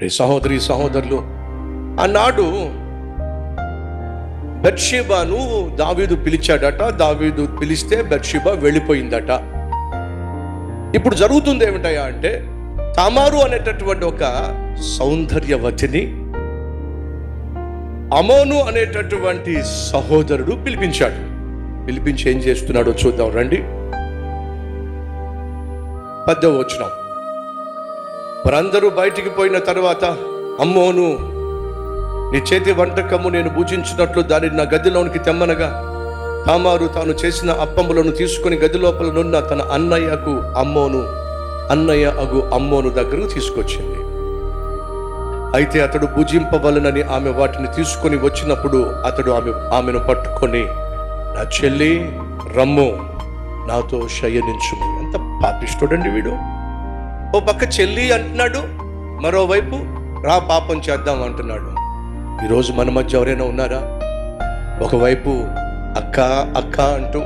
ప్రియ సహోదరి సహోదరులు ఆనాడు బెర్షిబాను దావీదు పిలిచాడట దావీదు పిలిస్తే బెర్షిబా వెళ్ళిపోయిందట. ఇప్పుడు జరుగుతుంది ఏమిటయా అంటే తామారు అనేటటువంటి ఒక సౌందర్యవతిని అమోను అనేటటువంటి సహోదరుడు పిలిపించాడు. పిలిపించి ఏం చేస్తున్నాడో చూద్దాం రండి. పద్దెవ వచ్చినాం వారందరూ బయటికి పోయిన తర్వాత అమ్మోను నీ చేతి వంటకము నేను భుజించినట్లు దానిని నా గదిలోనికి తెమ్మనగా తామారు తాను చేసిన అప్పములను తీసుకొని గది లోపలనున్న తన అన్నయ్యకు అమ్మోను అన్నయ్య అగు అమ్మోను దగ్గరకు తీసుకొచ్చింది. అయితే అతడు భుజింపవలనని ఆమె వాటిని తీసుకొని వచ్చినప్పుడు అతడు ఆమె ఆమెను పట్టుకొని నా చెల్లి రమ్ము నాతో శయనించుము. ఎంత పాపిస్తుడండి వీడు. ఓ పక్క చెల్లి అంటున్నాడు మరోవైపు రా పాపం చేద్దాం అంటున్నాడు. ఈరోజు మన మధ్య ఎవరైనా ఉన్నారా? ఒకవైపు అక్క అక్క అంటూ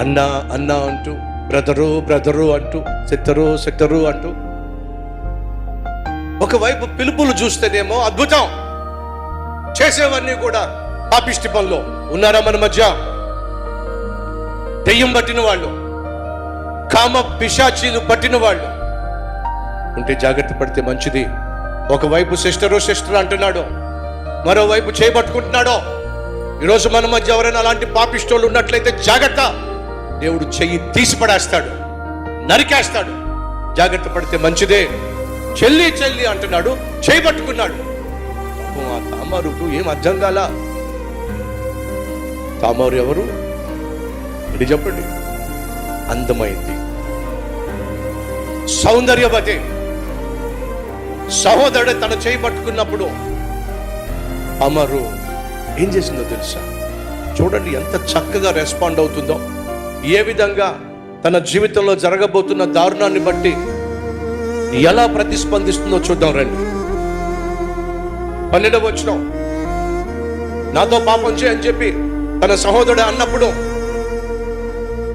అన్న అన్న అంటూ బ్రదరు బ్రదరు అంటూ సిత్తరు సిత్తరు అంటూ. ఒకవైపు పిలుపులు చూస్తేనేమో అద్భుతం. చేసేవన్నీ కూడా పాపిష్టి పనులు. ఉన్నారా మన మధ్య? దెయ్యం పట్టిన వాళ్ళు కామ పిశాచీలు పట్టిన వాళ్ళు. ఉంటే జాగ్రత్త పడితే మంచిది. ఒకవైపు సిస్టరు సిస్టర్ అంటున్నాడు మరోవైపు చేయబట్టుకుంటున్నాడో ఈరోజు మన మధ్య ఎవరైనా అలాంటి పాపిష్టోళ్ళు ఉన్నట్లయితే జాగ్రత్త. దేవుడు చెయ్యి తీసిపడేస్తాడు నరికేస్తాడు. జాగ్రత్త పడితే మంచిదే. చెల్లి చెల్లి అంటున్నాడు చేయబట్టుకున్నాడు పాపం ఆ తామారుకు ఏం అర్థం కాల. తామారు ఎవరు? ఇది చెప్పండి. అందమైంది. సౌందర్యవతి. సహోదరుడు తన చేయి పట్టుకున్నప్పుడు అమరు ఏం చేసిందో తెలుసా? చూడండి ఎంత చక్కగా రెస్పాండ్ అవుతుందో. ఏ విధంగా తన జీవితంలో జరగబోతున్న దారుణాన్ని బట్టి ఎలా ప్రతిస్పందిస్తుందో చూద్దాం రండి. పన్నెండవ వచ్చిన నాతో పాపం చేయని చెప్పి తన సహోదరుడు అన్నప్పుడు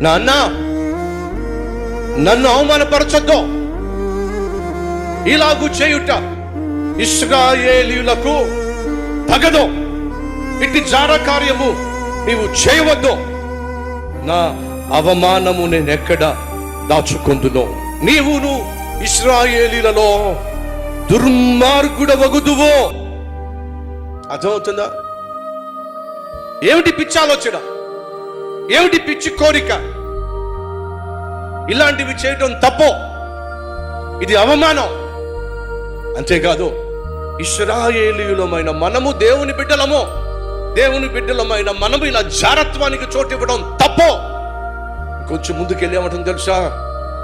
నా అన్న నన్ను అవమానపరచొద్దు. ఇలాగు చేయుట ఇస్రాయేలీలకు తగదు. ఇట్టి జార కార్యము నీవు చేయవద్దు. నా అవమానము నేను ఎక్కడ దాచుకుందునో. నీవును ఇస్రాయేలీలలో దుర్మార్గుడవగుదువో. అర్థమవుతుందా? ఏమిటి పిచ్చి ఆలోచన? ఏమిటి పిచ్చి కోరిక? ఇలాంటివి చేయడం తప్పు? ఇది అవమానం. అంతేకాదు ఇస్రాయేలీయులమైన మనము దేవుని బిడ్డలము. దేవుని బిడ్డలమైన మనము ఇలా జారత్వానికి చోటు ఇవ్వడం తప్పు. కొంచెం ముందుకెళ్ళేమంటుంది తెలుసా?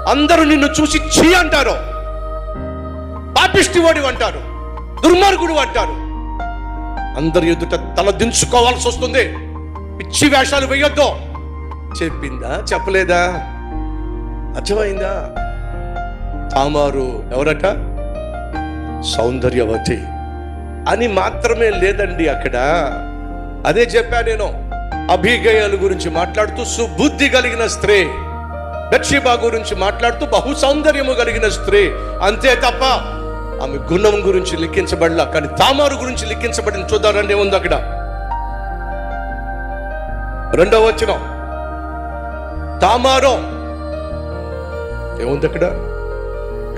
అందరూ నిన్ను చూసి చీ అంటారు. పాపిష్టి పాపిష్టివాడి అంటారు. దుర్మార్గుడు అంటారు. అందరి ఎదుట తల దించుకోవాల్సి వస్తుంది. పిచ్చి వేషాలు వేయొద్దు. చెప్పిందా? చెప్పలేదా? అర్థమైందా? తామారు ఎవరట? సౌందర్యవతి అని మాత్రమే లేదండి అక్కడ. అదే చెప్పా నేను అభిగయాల గురించి మాట్లాడుతూ సుబుద్ధి కలిగిన స్త్రీ దక్షిబా గురించి మాట్లాడుతూ బహు సౌందర్యము కలిగిన స్త్రీ. అంతే తప్ప ఆమె గుణం గురించి లిఖించబడలా కానీ తామారు గురించి లిఖించబడిన చూద్దారండి ఉంది అక్కడ. రెండవ వచ్చిన తామారో. ఏముంది అక్కడ?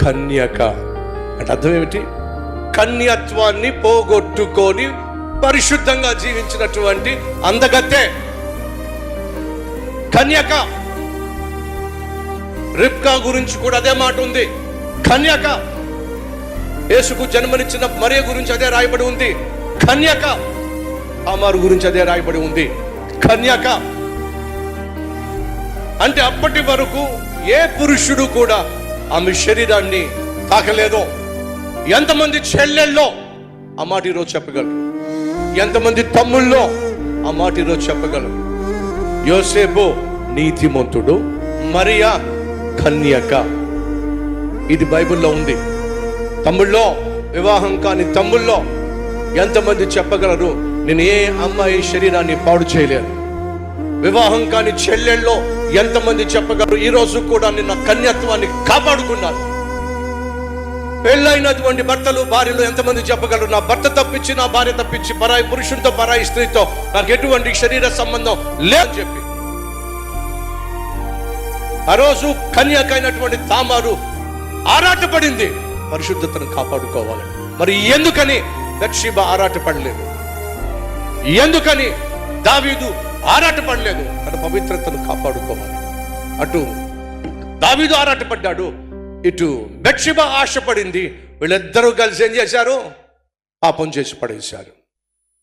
కన్యక. అంటే అర్థం ఏమిటి? కన్యత్వాన్ని పోగొట్టుకొని పరిశుద్ధంగా జీవించినటువంటి అందగత్తే. కన్యక. రిప్కా గురించి కూడా అదే మాట ఉంది. కన్యక. యేసుకు జన్మనిచ్చిన మరియ గురించి అదే రాయబడి ఉంది. కన్యక. అమారు గురించి అదే రాయబడి ఉంది. కన్యక. అంటే అప్పటి వరకు ఏ పురుషుడు కూడా ఆమె శరీరాన్ని తాకలేదు. ఎంతమంది చెల్లెల్లో ఆ మాట ఈరోజు చెప్పగలరు? ఎంతమంది తమ్ముళ్ళో ఆ మాట ఈరోజు చెప్పగలరు? యోసేపు నీతిమంతుడు మరియా కన్యక. ఇది బైబిల్లో ఉంది. తమ్ముళ్ళో వివాహం కాని తమ్ముళ్ళో ఎంతమంది చెప్పగలరు? నేను ఏ అమ్మాయి శరీరాన్ని పాడు చేయలేను. వివాహం కాని చెల్లెళ్ళలో ఎంతమంది చెప్పగలరు? ఈరోజు కూడా నిన్న కన్యత్వాన్ని కాపాడుకున్నాను పెళ్ళైనటువంటి భర్తలు భార్యలు ఎంతమంది చెప్పగలరు? నా భర్త తప్పించి నా భార్య తప్పించి పరాయి పురుషుడితో పరాయి స్త్రీతో నాకు ఎటువంటి శరీర సంబంధం లేదని చెప్పి. ఆ రోజు కన్యాకైనటువంటి తామారు ఆరాటపడింది. పరిశుద్ధతను కాపాడుకోవాలని మరి ఎందుకని దక్షిబ ఆరాటపడలేదు? ఎందుకని దావీదు ఆరాటపడలేదు? తన పవిత్రతను కాపాడుకోవాలి. అటు దావీదు ఆరాటపడ్డాడు. ఇటు బెక్షిబ ఆశపడింది. వీళ్ళిద్దరూ కలిసి ఏం చేశారు? పాపం చేసి పడేశారు.